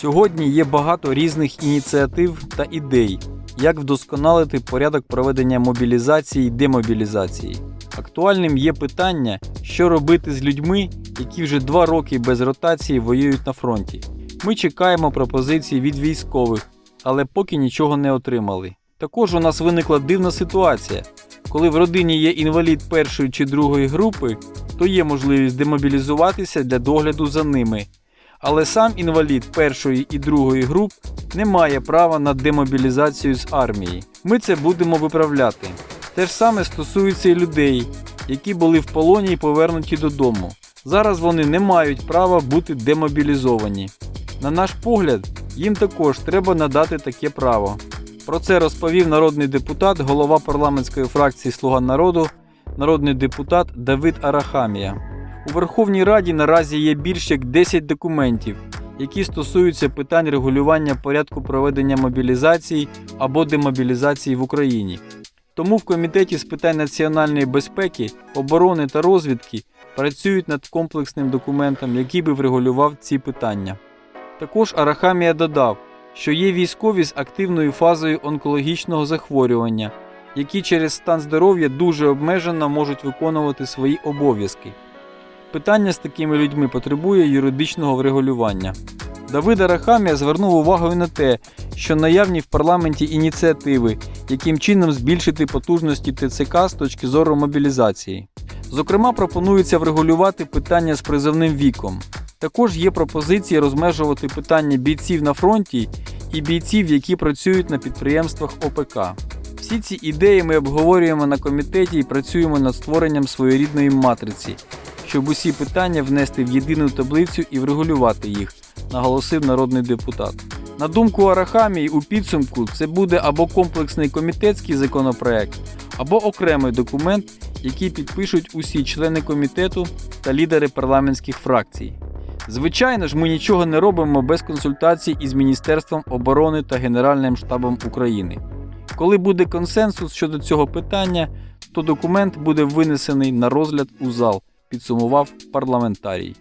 Сьогодні є багато різних ініціатив та ідей, як вдосконалити порядок проведення мобілізації й демобілізації. Актуальним є питання, що робити з людьми, які вже два роки без ротації воюють на фронті. Ми чекаємо пропозицій від військових, але поки нічого не отримали. Також у нас виникла дивна ситуація. Коли в родині є інвалід першої чи другої групи, то є можливість демобілізуватися для догляду за ними. Але сам інвалід першої і другої груп не має права на демобілізацію з армії. Ми це будемо виправляти. Те ж саме стосується і людей, які були в полоні і повернуті додому. Зараз вони не мають права бути демобілізовані. На наш погляд, їм також треба надати таке право. Про це розповів народний депутат, голова парламентської фракції Слуга народу, народний депутат Давид Арахамія. У Верховній Раді наразі є більш як 10 документів, які стосуються питань регулювання порядку проведення мобілізації або демобілізації в Україні. Тому в Комітеті з питань національної безпеки, оборони та розвідки працюють над комплексним документом, який би врегулював ці питання. Також Арахамія додав, що є військові з активною фазою онкологічного захворювання, які через стан здоров'я дуже обмежено можуть виконувати свої обов'язки. Питання з такими людьми потребує юридичного врегулювання. Давид Арахамія звернув увагу на те, що наявні в парламенті ініціативи, яким чином збільшити потужності ТЦК з точки зору мобілізації. Зокрема, пропонується врегулювати питання з призовним віком. Також є пропозиції розмежувати питання бійців на фронті і бійців, які працюють на підприємствах ОПК. Всі ці ідеї ми обговорюємо на комітеті і працюємо над створенням своєрідної матриці, щоб усі питання внести в єдину таблицю і врегулювати їх, наголосив народний депутат. На думку Арахамії, у підсумку це буде або комплексний комітетський законопроект, або окремий документ, який підпишуть усі члени комітету та лідери парламентських фракцій. Звичайно ж, ми нічого не робимо без консультацій із Міністерством оборони та Генеральним штабом України. Коли буде консенсус щодо цього питання, то документ буде винесений на розгляд у зал, підсумував парламентарій.